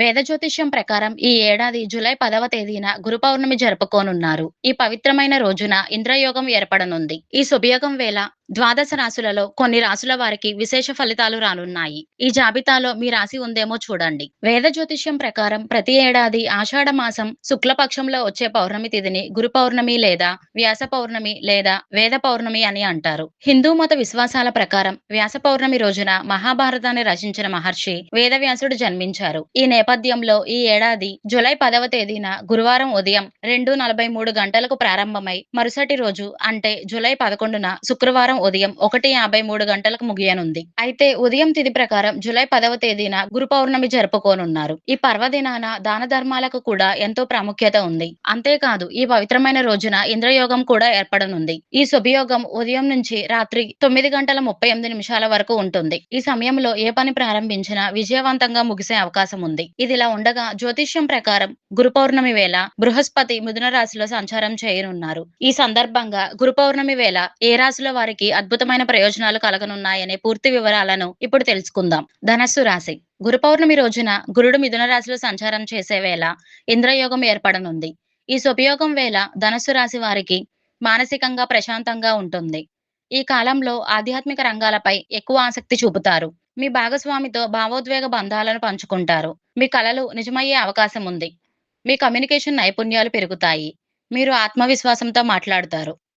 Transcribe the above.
వేద జ్యోతిష్యం ప్రకారం ఈ ఏడాది జూలై పదవ తేదీన గురు పౌర్ణమి జరుపుకోనున్నారు. ఈ పవిత్రమైన రోజున ఇంద్రయోగం ఏర్పడనుంది. ఈ శుభయోగం వేళ ద్వాదశ రాశులలో కొన్ని రాశుల వారికి విశేష ఫలితాలు రానున్నాయి. ఈ జాబితాలో మీ రాశి ఉందేమో చూడండి. వేద జ్యోతిష్యం ప్రకారం ప్రతి ఏడాది ఆషాఢ మాసం శుక్లపక్షంలో వచ్చే పౌర్ణమి తిథిని గురు పౌర్ణమి లేదా వ్యాస పౌర్ణమి లేదా వేద పౌర్ణమి అని అంటారు. హిందూ మత విశ్వాసాల ప్రకారం వ్యాస పౌర్ణమి రోజున మహాభారతాన్ని రచించిన మహర్షి వేదవ్యాసుడు జన్మించారు. ఈ నేపథ్యంలో ఈ ఏడాది జూలై పదవ తేదీన గురువారం ఉదయం రెండు నలభై మూడు గంటలకు ప్రారంభమై మరుసటి రోజు అంటే జూలై పదకొండున శుక్రవారం ఉదయం ఒకటి యాభై మూడు గంటలకు ముగియనుంది. అయితే ఉదయం తిథి ప్రకారం జూలై పదవ తేదీన గురు పౌర్ణమి జరుపుకోనున్నారు. ఈ పర్వదినాన దాన ధర్మాలకు కూడా ఎంతో ప్రాముఖ్యత ఉంది. అంతేకాదు ఈ పవిత్రమైన రోజున ఇంద్రయోగం కూడా ఏర్పడనుంది. ఈ శుభయోగం ఉదయం నుంచి రాత్రి తొమ్మిది గంటల ముప్పై ఎనిమిది నిమిషాల వరకు ఉంటుంది. ఈ సమయంలో ఏ పని ప్రారంభించినా విజయవంతంగా ముగిసే అవకాశం ఉంది. ఇదిలా ఉండగా జ్యోతిష్యం ప్రకారం గురు పౌర్ణమి వేళ బృహస్పతి మిథున రాశిలో సంచారం చేయనున్నారు. ఈ సందర్భంగా గురు పౌర్ణమి వేళ ఏ రాశుల వారికి అద్భుతమైన ప్రయోజనాలు కలగనున్నాయనే పూర్తి వివరాలను ఇప్పుడు తెలుసుకుందాం. ధనస్సు రాశి. గురు పౌర్ణమి రోజున గురుడు మిథున రాశిలో సంచారం చేసే వేళ ఇంద్రయోగం ఏర్పడనుంది. ఈ శుభయోగం వేళ ధనస్సు రాశి వారికి మానసికంగా ప్రశాంతంగా ఉంటుంది. ఈ కాలంలో ఆధ్యాత్మిక రంగాలపై ఎక్కువ ఆసక్తి చూపుతారు. మీ భాగస్వామితో భావోద్వేగ బంధాలను పంచుకుంటారు. మీ కళలు నిజమయ్యే అవకాశం ఉంది. మీ కమ్యూనికేషన్ నైపుణ్యాలు పెరుగుతాయి. మీరు ఆత్మవిశ్వాసంతో మాట్లాడతారు.